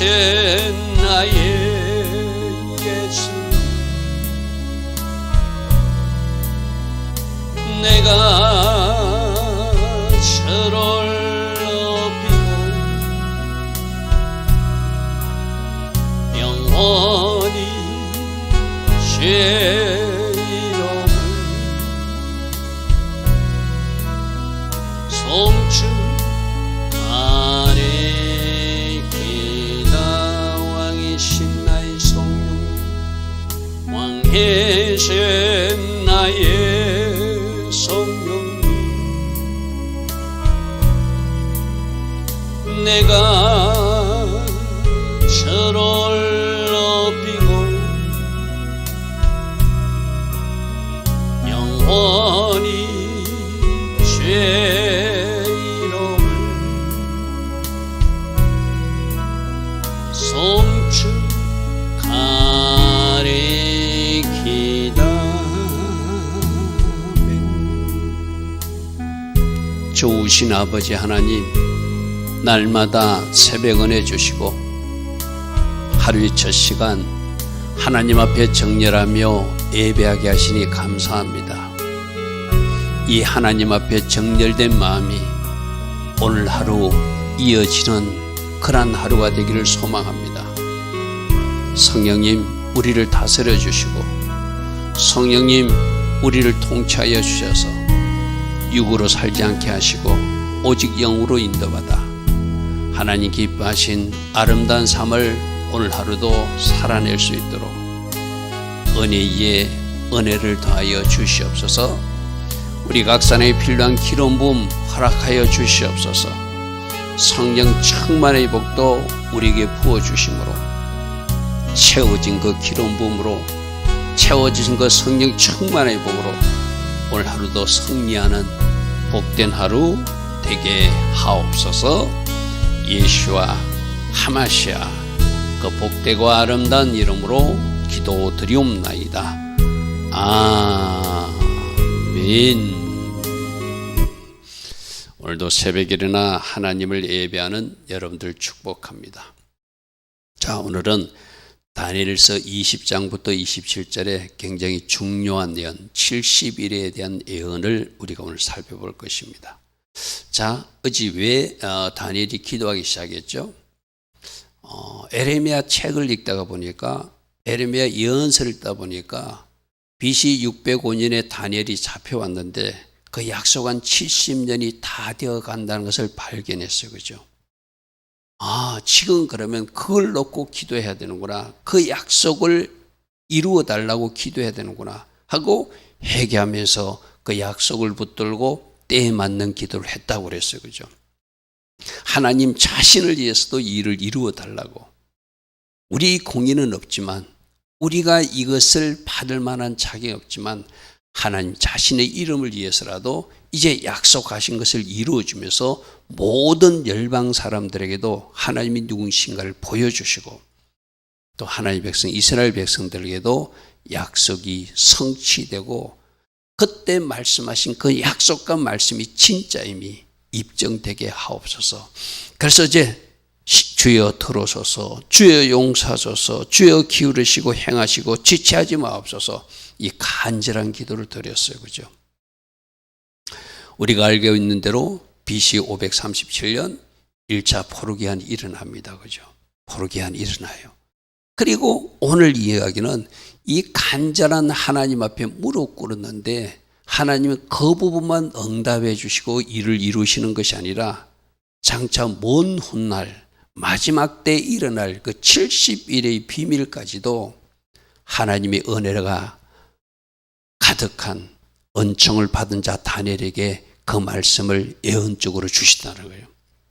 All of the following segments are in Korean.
왕 송축하리이다 좋으신 아버지 하나님 날마다 새벽 은혜 주시고 하루의 첫 시간 하나님 앞에 정렬하며 예배하게 하시니 감사합니다. 이 하나님 앞에 정렬된 마음이 오늘 하루 이어지는 그러한 하루가 되기를 소망합니다. 성령님 우리를 다스려 주시고 성령님 우리를 통치하여 주셔서 육으로 살지 않게 하시고 오직 영으로 인도받아 하나님 기뻐하신 아름다운 삶을 오늘 하루도 살아낼 수 있도록 은혜 위에 은혜를 더하여 주시옵소서 우리 각 산에 필요한 기름 부음 허락하여 주시옵소서. 성령 충만의 복도 우리에게 부어 주심으로 채워진 그 기름 부음으로 채워진 그 성령 충만의 복으로 오늘 하루도 승리하는 복된 하루 되게 하옵소서. 예수와 하마시아 그 복되고 아름다운 이름으로 기도드리옵나이다. 아 멘. 오늘도 새벽에 일어나 하나님을 예배하는 여러분들 축복합니다. 자, 오늘은 다니엘서 20장부터 27절에 굉장히 중요한 예언, 70일에 대한 예언을 우리가 오늘 살펴볼 것입니다. 자, 어제 왜 어, 다니엘이 기도하기 시작했죠? 어, 에레미야 책을 읽다가 보니까 에레미야 예언서를 읽다 보니까 BC 605년에 다니엘이 잡혀왔는데 그 약속한 70년이 다 되어 간다는 것을 발견했어요. 그죠? 아, 지금 그러면 그걸 놓고 기도해야 되는구나. 그 약속을 이루어 달라고 기도해야 되는구나. 하고 회개하면서 그 약속을 붙들고 때에 맞는 기도를 했다고 그랬어요. 그죠? 하나님 자신을 위해서도 이 일을 이루어 달라고. 우리 공의는 없지만 우리가 이것을 받을 만한 자격이 없지만 하나님 자신의 이름을 위해서라도 이제 약속하신 것을 이루어주면서 모든 열방 사람들에게도 하나님이 누구신가를 보여주시고 또 하나님 백성 이스라엘 백성들에게도 약속이 성취되고 그때 말씀하신 그 약속과 말씀이 진짜임이 입증되게 하옵소서. 그래서 이제 주여 들어서서 주여 용서하소서 주여 기울이시고 행하시고 지체하지 마옵소서 이 간절한 기도를 드렸어요. 그죠? 우리가 알고 있는 대로 BC 537년 1차 포르기한이 일어납니다. 그죠? 포르기한이 일어나요. 그리고 오늘 이야기는 이 간절한 하나님 앞에 무릎 꿇었는데 하나님은 그 부분만 응답해 주시고 일을 이루시는 것이 아니라 장차 먼 훗날 마지막 때 일어날 그 70일의 비밀까지도 하나님의 은혜가 가득한 은총을 받은 자 다니엘에게 그 말씀을 예언적으로 주시다는 거예요.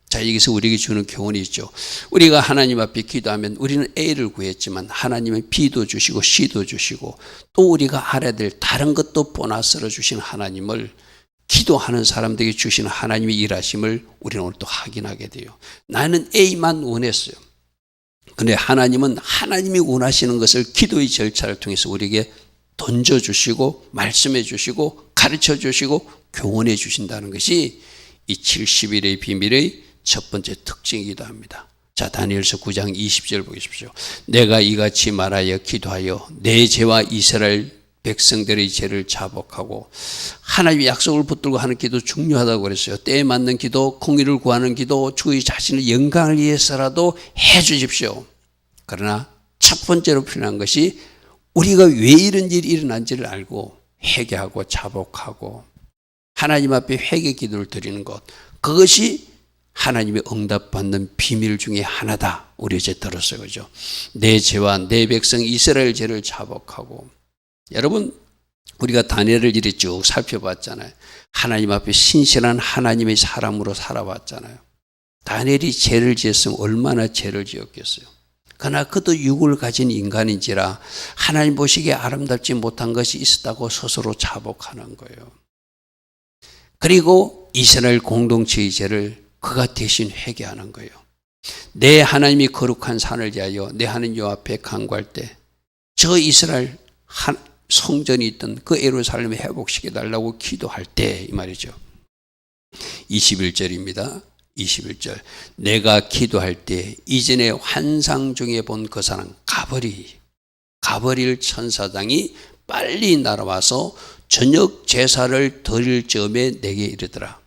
자, 여기서 우리에게 주는 교훈이 있죠. 우리가 하나님 앞에 기도하면 우리는 A를 구했지만 하나님은 B도 주시고 C도 주시고 또 우리가 알아야 될 다른 것도 보너스로 주신 하나님을 기도하는 사람들에게 주시는 하나님의 일하심을 우리는 오늘 또 확인하게 돼요. 나는 A만 원했어요. 근데 하나님은 하나님이 원하시는 것을 기도의 절차를 통해서 우리에게 던져주시고 말씀해 주시고 가르쳐 주시고 교훈해 주신다는 것이 이 70일의 비밀의 첫 번째 특징이기도 합니다. 자, 다니엘서 9장 20절 보십시오. 내가 이같이 말하여 기도하여 내 죄와 이스라엘 백성들의 죄를 자복하고 하나님의 약속을 붙들고 하는 기도 중요하다고 그랬어요. 때에 맞는 기도, 공의를 구하는 기도, 주의 자신의 영광을 위해서라도 해 주십시오. 그러나 첫 번째로 필요한 것이 우리가 왜 이런 일이 일어난지를 알고 회개하고 자복하고 하나님 앞에 회개 기도를 드리는 것 그것이 하나님의 응답받는 비밀 중에 하나다. 우리 이제 들었어요. 그죠? 내 죄와 내 백성 이스라엘 죄를 자복하고 여러분 우리가 다니엘을 이리 쭉 살펴봤잖아요. 하나님 앞에 신실한 하나님의 사람으로 살아왔잖아요. 다니엘이 죄를 지었으면 얼마나 죄를 지었겠어요. 그러나 그도 육을 가진 인간인지라 하나님 보시기에 아름답지 못한 것이 있었다고 스스로 자복하는 거예요. 그리고 이스라엘 공동체의 죄를 그가 대신 회개하는 거예요. 내 하나님이 거룩한 산을 대하여 내 하나님 요 앞에 간구할 때 저 이스라엘 성전이 있던 그 예루살렘을 회복시켜 달라고 기도할 때 이 말이죠. 21절입니다. 21절. 내가 기도할 때 이전에 환상 중에 본 그 사람 가버리 가버릴 천사장이 빨리 날아와서 저녁 제사를 드릴 점에 내게 이르더라.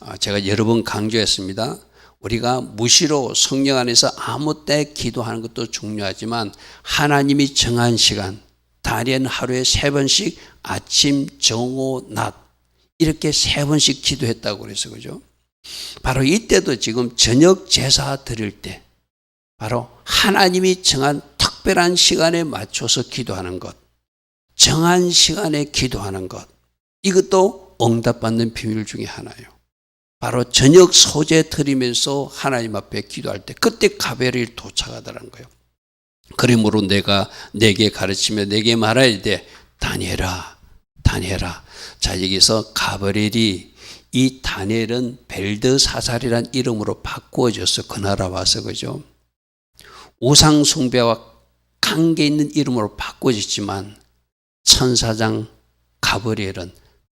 아, 제가 여러 번 강조했습니다. 우리가 무시로 성령 안에서 아무 때 기도하는 것도 중요하지만 하나님이 정한 시간, 달엔 하루에 세 번씩 아침, 정오, 낮 이렇게 세 번씩 기도했다고 그래서 그죠? 바로 이때도 지금 저녁 제사 드릴 때 바로 하나님이 정한 특별한 시간에 맞춰서 기도하는 것, 정한 시간에 기도하는 것, 이것도 응답받는 비밀 중에 하나예요. 바로 저녁 소재 드리면서 하나님 앞에 기도할 때 그때 가벨이 도착하더라는 거예요. 그러므로 내가 내게 가르치며 내게 말해야 돼. 다니엘아, 다니엘아. 자, 여기서 가버렐이 이 다니엘은 벨드사살이란 이름으로 바꾸어져서 그 나라 와서 그죠. 우상 숭배와 관계 있는 이름으로 바꿔졌지만 천사장 가브리엘은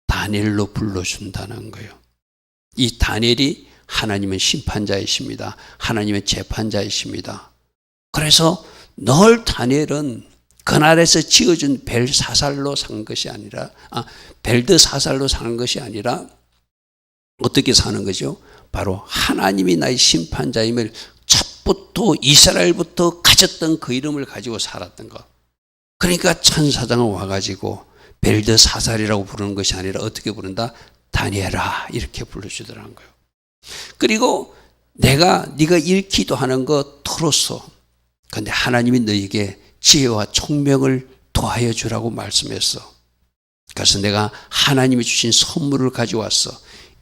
다니엘로 불러준다는 거예요. 이 다니엘이 하나님의 심판자이십니다. 하나님의 재판자이십니다. 그래서 늘 다니엘은 그날에서 지어준 벨 사살로 산 것이 아니라 아, 벨드 사살로 사는 것이 아니라 어떻게 사는 거죠? 바로 하나님이 나의 심판자임을 첫부터 이스라엘부터 가졌던 그 이름을 가지고 살았던 것. 그러니까 천사장을 와가지고 벨드 사살이라고 부르는 것이 아니라 어떻게 부른다? 다니엘아 이렇게 불러주더라는 거예요. 그리고 내가 네가 읽기도 하는 거 들었어. 근데 하나님이 너에게 지혜와 총명을 도하여 주라고 말씀했어. 그래서 내가 하나님이 주신 선물을 가져왔어.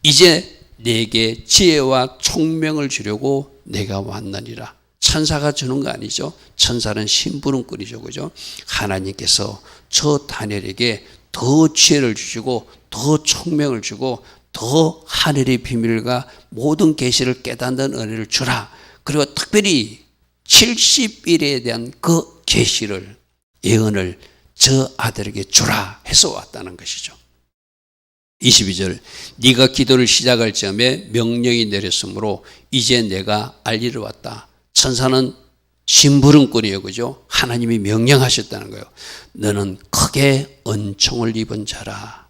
이제 내게 지혜와 총명을 주려고 내가 왔느니라. 천사가 주는 거 아니죠. 천사는 심부름꾼이죠. 그죠? 하나님께서 저 다니엘에게 더 지혜를 주시고 더 총명을 주고 더 하늘의 비밀과 모든 계시를 깨닫는 은혜를 주라. 그리고 특별히 70일에 대한 그 계시를 예언을 저 아들에게 주라 해서 왔다는 것이죠. 22절 네가 기도를 시작할 점에 명령이 내렸으므로 이제 내가 알리러 왔다. 천사는 심부름꾼이에요. 그죠? 하나님이 명령하셨다는 거예요. 너는 크게 은총을 입은 자라.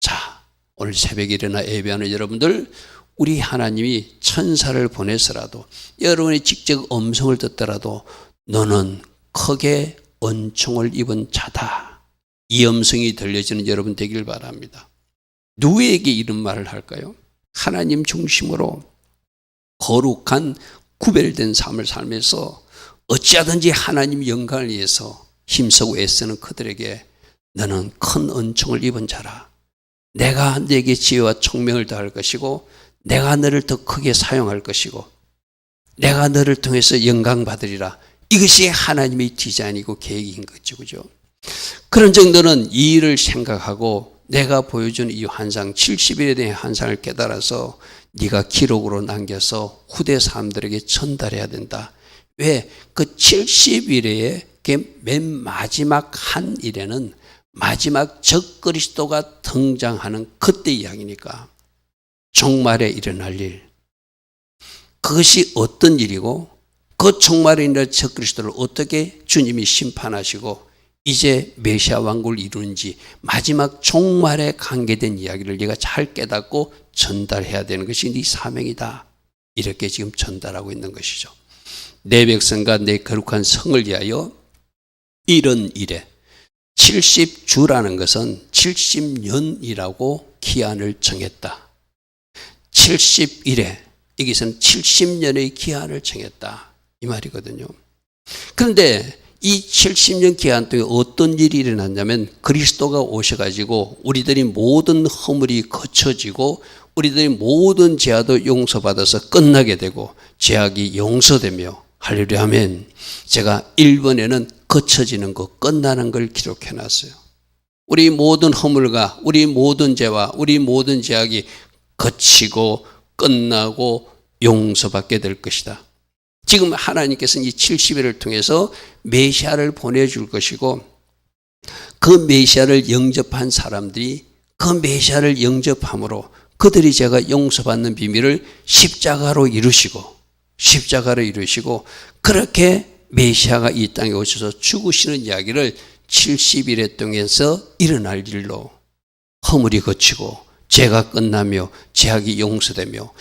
자, 오늘 새벽에 일어나 예배하는 여러분들 우리 하나님이 천사를 보내서라도 여러분이 직접 음성을 듣더라도 너는 크게 은총을 입은 자다. 이 음성이 들려지는 여러분 되길 바랍니다. 누구에게 이런 말을 할까요? 하나님 중심으로 거룩한 구별된 삶을 살면서 어찌하든지 하나님 영광을 위해서 힘쓰고 애쓰는 그들에게 너는 큰 은총을 입은 자라. 내가 내게 지혜와 총명을 더할 것이고 내가 너를 더 크게 사용할 것이고 내가 너를 통해서 영광 받으리라. 이것이 하나님의 디자인이고 계획인 거죠. 그죠? 그런 정도는 이 일을 생각하고 내가 보여준 이 환상 70일에 대한 환상을 깨달아서 네가 기록으로 남겨서 후대 사람들에게 전달해야 된다. 왜? 그 70일에 맨 마지막 한 일에는 마지막 적그리스도가 등장하는 그때 이야기니까 종말에 일어날 일. 그것이 어떤 일이고 그 종말에 일어날 적 그리스도를 어떻게 주님이 심판하시고 이제 메시아 왕국을 이루는지 마지막 종말에 관계된 이야기를 네가 잘 깨닫고 전달해야 되는 것이 네 사명이다. 이렇게 지금 전달하고 있는 것이죠. 내 백성과 내 거룩한 성을 위하여 이런 일에 70주라는 것은 70년이라고 기한을 정했다. 71에 여기서는 70년의 기한을 정했다. 이 말이거든요. 그런데 이 70년 기한 동에 어떤 일이 일어났냐면 그리스도가 오셔가지고 우리들이 모든 허물이 거쳐지고 우리들이 모든 죄도 용서받아서 끝나게 되고 죄악이 용서되며 할렐루야 하면 제가 1번에는 거쳐지는 것, 끝나는 걸 기록해 놨어요. 우리 모든 허물과 우리 모든 죄와 우리 모든 죄악이 거치고 끝나고 용서받게 될 것이다. 지금 하나님께서는 이 70일을 통해서 메시아를 보내줄 것이고 그 메시아를 영접한 사람들이 그 메시아를 영접함으로 그들이 제가 용서받는 비밀을 십자가로 이루시고 십자가로 이루시고 그렇게 메시아가 이 땅에 오셔서 죽으시는 이야기를 70일의 동에서 일어날 일로 허물이 거치고 죄가 끝나며 죄악이 용서되며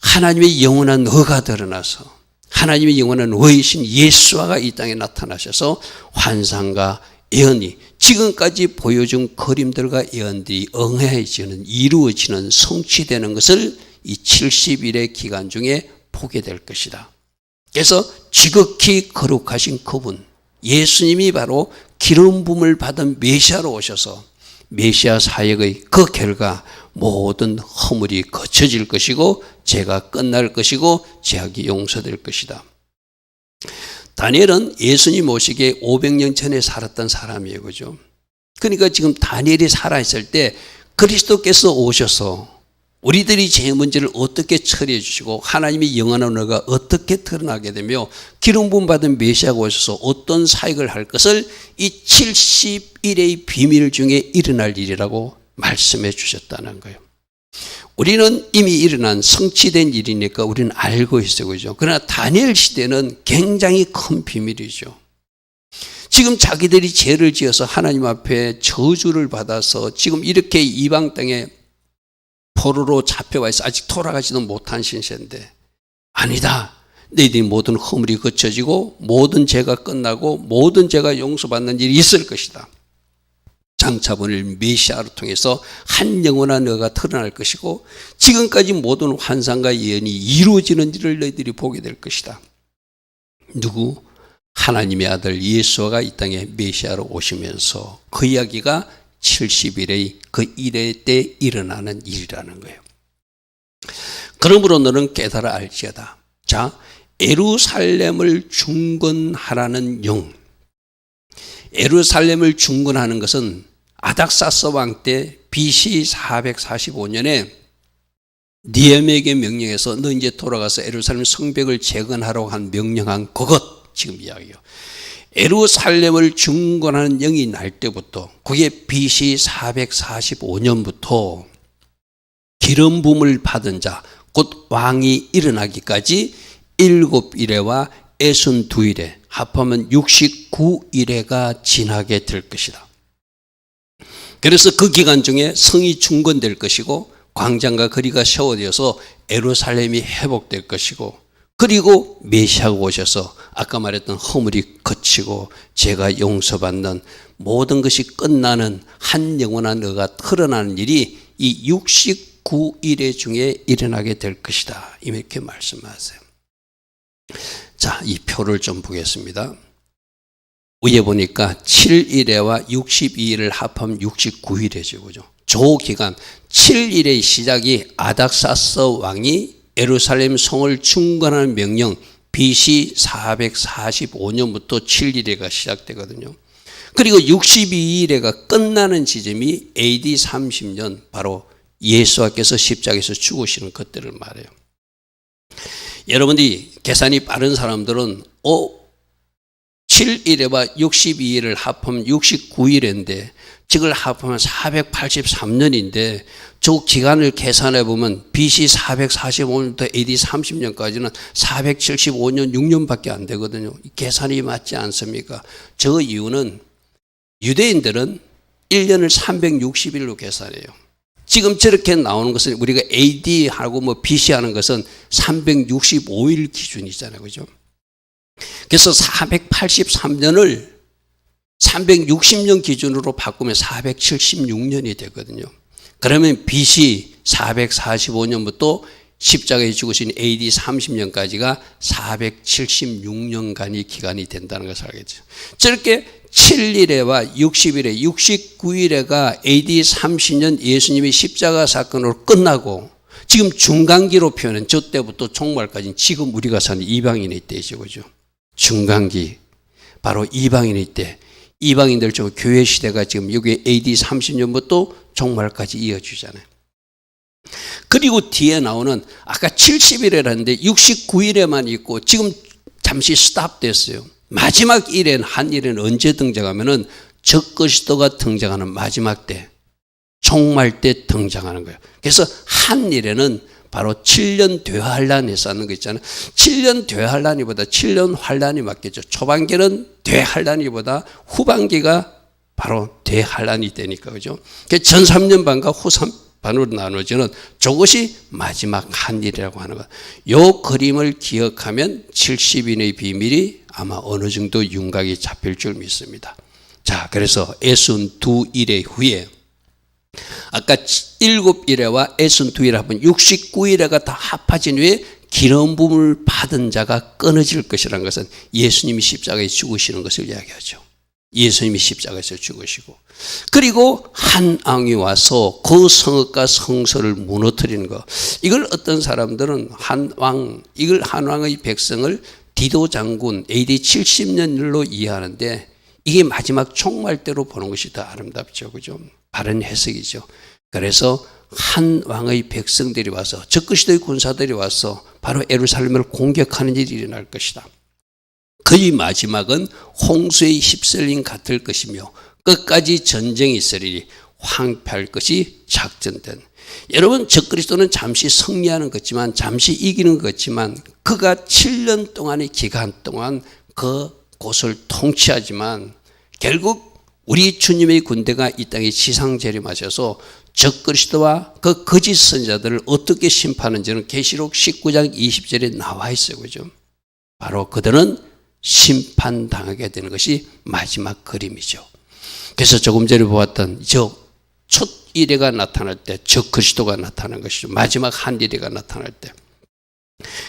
하나님의 영원한 의가 드러나서 하나님의 영원한 의이신 예수와가 이 땅에 나타나셔서 환상과 예언이 지금까지 보여준 그림들과 예언들이 응해지는 이루어지는 성취되는 것을 이 70일의 기간 중에 보게 될 것이다. 그래서 지극히 거룩하신 그분 예수님이 바로 기름 부음을 받은 메시아로 오셔서 메시아 사역의 그 결과 모든 허물이 거쳐질 것이고 죄가 끝날 것이고 죄악이 용서될 것이다. 다니엘은 예수님 오시기에 500년 전에 살았던 사람이에요. 그죠? 그러니까 지금 다니엘이 살아있을 때 그리스도께서 오셔서 우리들이 제 문제를 어떻게 처리해 주시고 하나님의 영원한 은혜가 어떻게 드러나게 되며 기름 부음 받은 메시아가 오셔서 어떤 사역을 할 것을 이 70일의 비밀 중에 일어날 일이라고 말씀해 주셨다는 거예요. 우리는 이미 일어난 성취된 일이니까 우리는 알고 있어요. 그죠? 그러나 다니엘 시대는 굉장히 큰 비밀이죠. 지금 자기들이 죄를 지어서 하나님 앞에 저주를 받아서 지금 이렇게 이방 땅에 포로로 잡혀와 있어 아직 돌아가지도 못한 신세인데 아니다. 너희들이 모든 허물이 거쳐지고 모든 죄가 끝나고 모든 죄가 용서받는 일이 있을 것이다. 장차본을 메시아를 통해서 한 영원한 너가 드러날 것이고 지금까지 모든 환상과 예언이 이루어지는 일을 너희들이 보게 될 것이다. 누구? 하나님의 아들 예수가 이 땅에 메시아로 오시면서 그 이야기가 70일의 그 일에 때 일어나는 일이라는 거예요. 그러므로 너는 깨달아 알지어다. 자, 에루살렘을 중건하라는 영. 에루살렘을 중건하는 것은 아닥사스 왕 때 BC 445년에 니엠에게 명령해서 너 이제 돌아가서 에루살렘 성벽을 재건하라고 한 명령한 그것 지금 이야기요. 에루살렘을 중건하는 영이 날 때부터 그게 BC 445년부터 기름 부음을 받은 자, 곧 왕이 일어나기까지 일곱 일회와 애순 두 일회, 합하면 69일회가 지나게 될 것이다. 그래서 그 기간 중에 성이 중건될 것이고 광장과 거리가 세워져서 에루살렘이 회복될 것이고 그리고 메시아가 오셔서 아까 말했던 허물이 거치고 제가 용서받는 모든 것이 끝나는 한 영원한 의가 흘러나는 일이 이 69일의 중에 일어나게 될 것이다. 이렇게 말씀하세요. 자, 이 표를 좀 보겠습니다. 위에 보니까 7일에와 62일을 합하면 69일이죠. 그죠? 조 기간 7일의 시작이 아닥사스 왕이 에루살렘 성을 중건하는 명령 BC 445년부터 7일에가 시작되거든요. 그리고 62일에가 끝나는 지점이 AD 30년 바로 예수와께서 십자가에서 죽으시는 그때를 말해요. 여러분들이 계산이 빠른 사람들은 어 7일에와 62일을 합하면 69일인데 즉을 합하면 483년인데 저 기간을 계산해 보면 BC 445년부터 AD 30년까지는 475년 6년밖에 안 되거든요. 계산이 맞지 않습니까? 저 이유는 유대인들은 1년을 360일로 계산해요. 지금 저렇게 나오는 것은 우리가 AD하고 뭐 BC 하는 것은 365일 기준이잖아요. 그죠? 그래서 483년을 360년 기준으로 바꾸면 476년이 되거든요. 그러면 BC 445년부터 십자가에 죽으신 AD 30년까지가 476년간의 기간이 된다는 것을 알겠죠. 저렇게 7일에와 60일에 69일에가 AD 30년 예수님의 십자가 사건으로 끝나고 지금 중간기로 표현한 저 때부터 종말까지 지금 우리가 사는 이방인의 때죠. 그죠? 중간기. 바로 이방인의 때. 이방인들 중 교회 시대가 지금 여기 AD 30년부터 종말까지 이어지잖아요. 그리고 뒤에 나오는 아까 70일이라는데 69일에만 있고 지금 잠시 스탑 됐어요. 마지막 일엔 한 일은 언제 등장하면은 적그리스도가 등장하는 마지막 때 종말 때 등장하는 거예요. 그래서 한 일에는 바로 7년 되환란에서 하는 거 있잖아요. 7년 되환란이보다 7년 환란이 맞겠죠. 초반기는 되환란이보다 후반기가 바로 대환란이 되니까 그죠. 전 3년 반과 후 3 반으로 나눠지는 저것이 마지막 한 일이라고 하는 것. 요 그림을 기억하면 70인의 비밀이 아마 어느 정도 윤곽이 잡힐 줄 믿습니다. 자, 그래서 애순 두 일의 후에 아까 일곱 일회와 애순 두 일회 하면 69일회가 다 합해진 후에 기름 부음을 받은 자가 끊어질 것이라는 것은 예수님이 십자가에 죽으시는 것을 이야기하죠. 예수님이 십자가에서 죽으시고 그리고 한 왕이 와서 그 성읍과 성소를 무너뜨리는 것 이걸 어떤 사람들은 한 왕 이걸 한 왕의 백성을 디도 장군 AD 70년으로 이해하는데 이게 마지막 총말 때로 보는 것이 더 아름답죠. 그죠? 바른 해석이죠. 그래서 한 왕의 백성들이 와서 적그리스도의 군사들이 와서 바로 에루살렘을 공격하는 일이 일어날 것이다. 그의 마지막은 홍수의 휩쓸림 같을 것이며 끝까지 전쟁이 있으리니 황폐할 것이 작전된. 여러분 적그리스도는 잠시 승리하는 것지만 잠시 이기는 것지만 그가 7년 동안의 기간 동안 그 곳을 통치하지만 결국 우리 주님의 군대가 이 땅에 지상 재림하셔서 적그리스도와 그 거짓 선자들을 어떻게 심판하는지는 계시록 19장 20절에 나와 있어요. 그죠? 바로 그들은 심판당하게 되는 것이 마지막 그림이죠. 그래서 조금 전에 보았던 저첫 일회가 나타날 때, 저 그리스도가 나타난 것이죠. 마지막 한 일회가 나타날 때.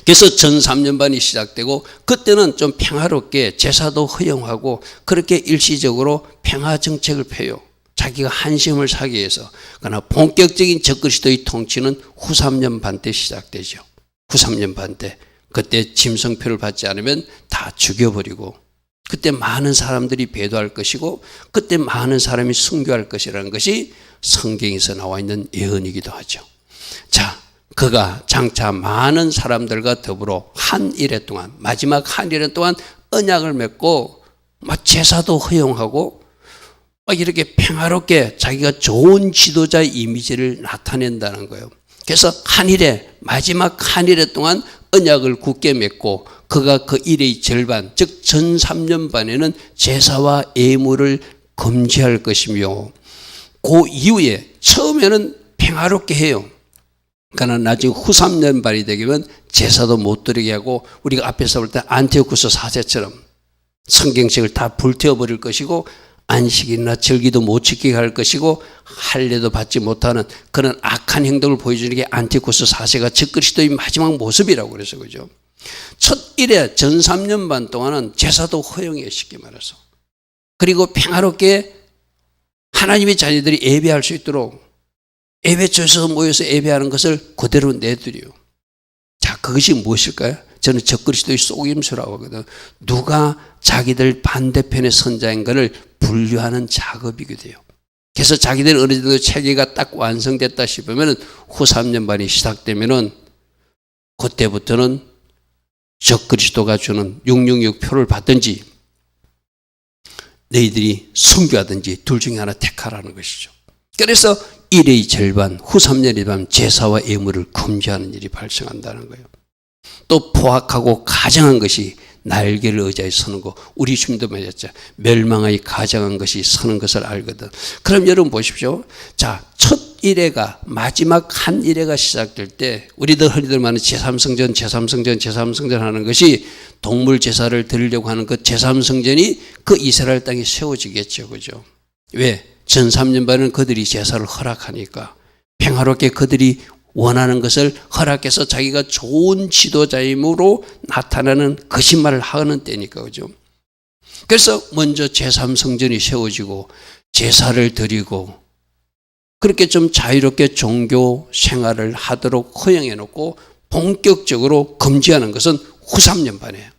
그래서 전 3년반이 시작되고 그때는 좀 평화롭게 제사도 허용하고 그렇게 일시적으로 평화 정책을 펴요. 자기가 한심을 사기 위해서. 그러나 본격적인 적그리스도의 통치는 후 3년 반 때 시작되죠. 후 3년 반 때. 그때 짐승표를 받지 않으면 다 죽여버리고 그때 많은 사람들이 배도할 것이고 그때 많은 사람이 순교할 것이라는 것이 성경에서 나와 있는 예언이기도 하죠. 자, 그가 장차 많은 사람들과 더불어 한 일해 동안 마지막 한 일해 동안 언약을 맺고 막 제사도 허용하고 막 이렇게 평화롭게 자기가 좋은 지도자 이미지를 나타낸다는 거예요. 그래서 한 일에 마지막 한 일에 동안 언약을 굳게 맺고 그가 그 일의 절반 즉 전 3년 반에는 제사와 예물을 금지할 것이며 그 이후에 처음에는 평화롭게 해요. 그러나 나중에 후 3년 반이 되면 제사도 못 드리게 하고 우리가 앞에서 볼 때 안티오쿠스 사제처럼 성경책을 다 불태워 버릴 것이고 안식이나 절기도 못 지키게 할 것이고 할례도 받지 못하는 그런 악한 행동을 보여주는 게 안티쿠스 사세가 적그리스도의 마지막 모습이라고 그래서 그죠. 첫 일에 전 3년 반 동안은 제사도 허용해 쉽게 말해서 그리고 평화롭게 하나님의 자녀들이 예배할 수 있도록 예배처에서 모여서 예배하는 것을 그대로 내드려요. 자, 그것이 무엇일까요? 저는 적그리스도의 속임수라고 하거든. 누가 자기들 반대편의 선자인 것을 분류하는 작업이게 돼요. 그래서 자기들 어느 정도 체계가 딱 완성됐다 싶으면 후 3년 반이 시작되면은 그때부터는 적그리스도가 주는 666 표를 받든지 너희들이 순교하든지 둘 중에 하나 택하라는 것이죠. 그래서 일의 절반, 후 3년이 되면 제사와 예물을 금지하는 일이 발생한다는 거예요. 또 포악하고 가정한 것이 날개를 의자에 서는 거 우리 주님도 말했죠. 멸망의 가정한 것이 서는 것을 알거든. 그럼 여러분 보십시오. 자, 첫 일회가 마지막 한 일회가 시작될 때 우리들 흔히들 말하는 제3성전, 제3성전, 제3성전 하는 것이 동물 제사를 드리려고 하는 그 제3성전이 그 이스라엘 땅에 세워지겠죠. 그죠? 왜? 전 3년 반은 그들이 제사를 허락하니까 평화롭게 그들이 원하는 것을 허락해서 자기가 좋은 지도자임으로 나타나는 거짓말을 하는 때니까 그죠. 그래서 먼저 제3성전이 세워지고 제사를 드리고 그렇게 좀 자유롭게 종교 생활을 하도록 허용해 놓고 본격적으로 금지하는 것은 후 3년 반에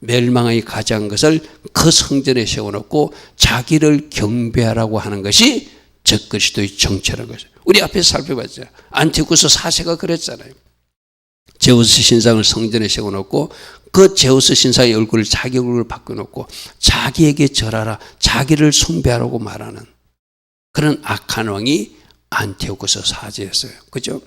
멸망의 가장 것을 그 성전에 세워놓고 자기를 경배하라고 하는 것이 적그리스도의 정체라는 거죠. 우리 앞에서 살펴봤죠. 안티쿠스 사세가 그랬잖아요. 제우스 신상을 성전에 세워놓고 그 제우스 신상의 얼굴을 자기 얼굴을 바꿔놓고 자기에게 절하라 자기를 숭배하라고 말하는 그런 악한 왕이 안티오쿠스 사제였어요. 그죠?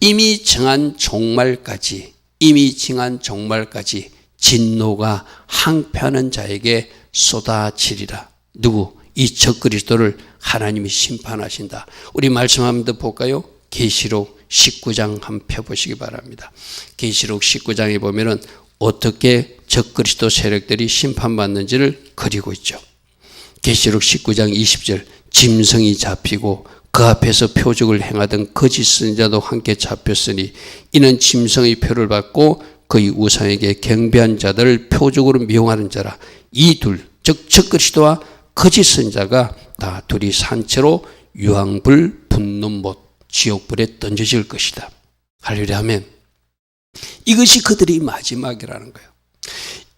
이미 정한 종말까지 이미 정한 종말까지 진노가 항표하는 자에게 쏟아지리라. 누구? 이 적그리스도를 하나님이 심판하신다. 우리 말씀 한번 볼까요? 계시록 19장 한펴 보시기 바랍니다. 계시록 19장에 보면은 어떻게 적그리스도 세력들이 심판받는지를 그리고 있죠. 계시록 19장 20절 짐승이 잡히고 그 앞에서 표적을 행하던 거짓 선자도 함께 잡혔으니 이는 짐승의 표를 받고 그의 우상에게 경배한 자들을 표적으로 미용하는 자라 이 둘 즉 적그리스도와 거짓 선자가 다 둘이 산채로 유황불 분노 못 지옥불에 던져질 것이다. 할렐루야 하면 이것이 그들이 마지막이라는 거예요.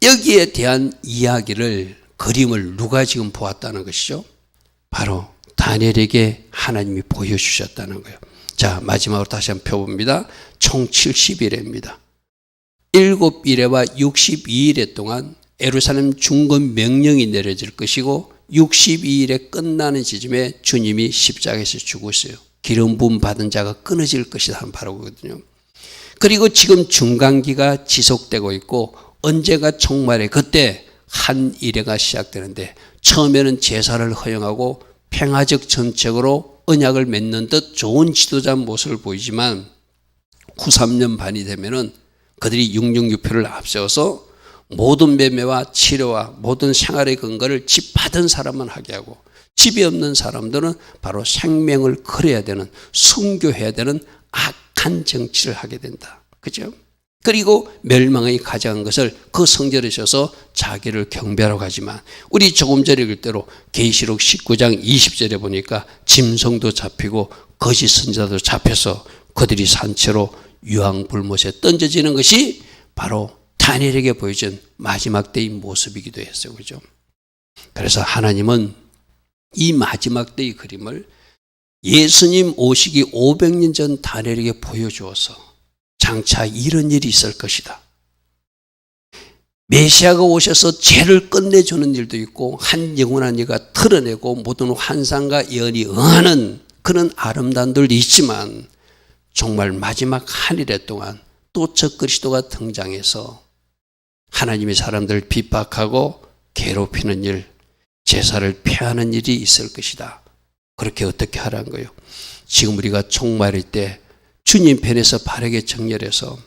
여기에 대한 이야기를 그림을 누가 지금 보았다는 것이죠? 바로 다니엘에게 하나님이 보여주셨다는 거예요. 자, 마지막으로 다시 한번 펴봅니다. 총 70일입니다. 7일에와 62일에 동안 에루살렘 중건 명령이 내려질 것이고 62일에 끝나는 지점에 주님이 십자가에서 죽었어요. 기름 부음 받은 자가 끊어질 것이다 하는 바라거든요. 그리고 지금 중간기가 지속되고 있고 언제가 종말에 그때 한 일회가 시작되는데 처음에는 제사를 허용하고 평화적 정책으로 언약을 맺는 듯 좋은 지도자 모습을 보이지만 후 3년 반이 되면은 그들이 666표를 앞세워서 모든 매매와 치료와 모든 생활의 근거를 집 받은 사람만 하게 하고 집이 없는 사람들은 바로 생명을 걸어야 되는 순교해야 되는 악한 정치를 하게 된다. 그죠? 그리고 멸망의 가져간 것을 그 성전에 서서 자기를 경배하러 가지만 우리 조금 전에 읽을 대로 계시록 19장 20절에 보니까 짐승도 잡히고 거짓 선자도 잡혀서 그들이 산채로 유황불못에 던져지는 것이 바로 다니엘에게 보여준 마지막 때의 모습이기도 했어요. 그죠? 그래서 하나님은 이 마지막 때의 그림을 예수님 오시기 500년 전 다니엘에게 보여주어서 장차 이런 일이 있을 것이다. 메시아가 오셔서 죄를 끝내주는 일도 있고 한 영원한 이가 틀어내고 모든 환상과 예언이 응하는 그런 아름다움들도 있지만 정말 마지막 한 일에 동안 또 저 그리스도가 등장해서 하나님의 사람들을 핍박하고 괴롭히는 일, 제사를 폐하는 일이 있을 것이다. 그렇게 어떻게 하라는 거예요? 지금 우리가 총말일 때 주님 편에서 바르게 정렬해서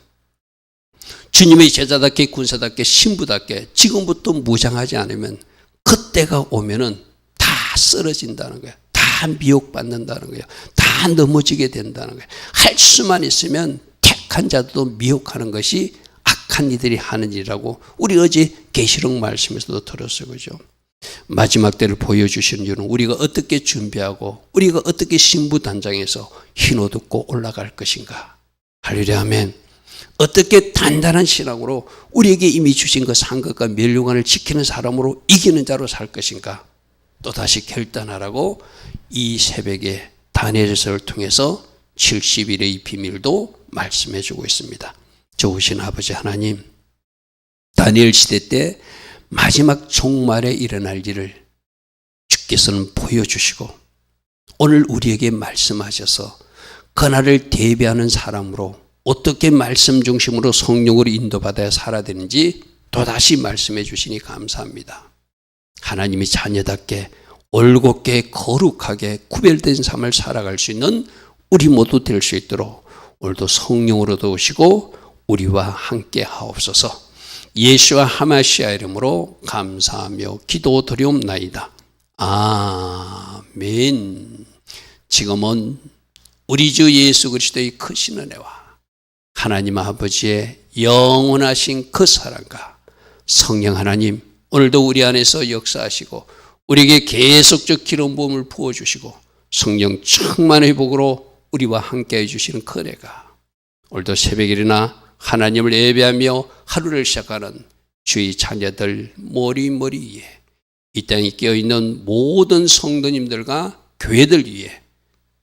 주님의 제자답게 군사답게 신부답게 지금부터 무장하지 않으면 그때가 오면은 다 쓰러진다는 거야. 다 미혹받는다는 거야. 다 넘어지게 된다는 거야. 할 수만 있으면 택한 자도 미혹하는 것이 악한 이들이 하는 일이라고 우리 어제 계시록 말씀에서도 들었어요. 그죠? 마지막 때를 보여주시는 이유는 우리가 어떻게 준비하고 우리가 어떻게 신부 단장에서 흰옷 입고 올라갈 것인가. 할렐루야 아멘. 어떻게 단단한 신앙으로 우리에게 이미 주신 그 상급과 멸류관을 지키는 사람으로 이기는 자로 살 것인가? 또다시 결단하라고 이 새벽에 다니엘서를 통해서 70일의 비밀도 말씀해 주고 있습니다. 좋으신 아버지 하나님, 다니엘 시대 때 마지막 종말에 일어날 일을 주께서는 보여주시고 오늘 우리에게 말씀하셔서 그날을 대비하는 사람으로 어떻게 말씀 중심으로 성령으로 인도받아야 살아야 되는지 또다시 말씀해 주시니 감사합니다. 하나님이 자녀답게 올곧게 거룩하게 구별된 삶을 살아갈 수 있는 우리 모두 될 수 있도록 오늘도 성령으로 도우시고 우리와 함께 하옵소서. 예수와 하마시아 이름으로 감사하며 기도드리옵나이다. 아멘. 지금은 우리 주 예수 그리스도의 크신 은혜와 하나님 아버지의 영원하신 그 사랑과 성령 하나님 오늘도 우리 안에서 역사하시고 우리에게 계속적 기름 부음을 부어 주시고 성령 충만의 복으로 우리와 함께 해 주시는 그 은혜가 오늘도 새벽 일이나 하나님을 예배하며 하루를 시작하는 주의 자녀들 머리머리 위에 이 땅에 깨어있는 모든 성도님들과 교회들 위해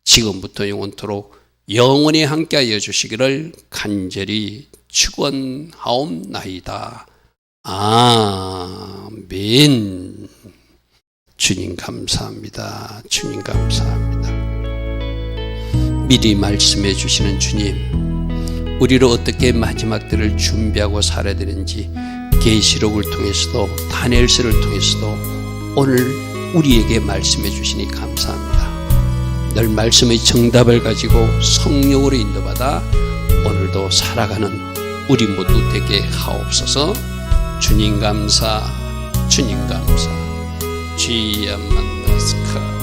지금부터 영원토록 영원히 함께하여 주시기를 간절히 축원하옵나이다. 아멘. 주님 감사합니다. 주님 감사합니다. 미리 말씀해 주시는 주님, 우리를 어떻게 마지막 때를 준비하고 살아야 되는지 계시록을 통해서도 다니엘서를 통해서도 오늘 우리에게 말씀해 주시니 감사합니다. 늘 말씀의 정답을 가지고 성령으로 인도받아 오늘도 살아가는 우리 모두 되게 하옵소서. 주님 감사, 주님 감사. 주여 만나스카.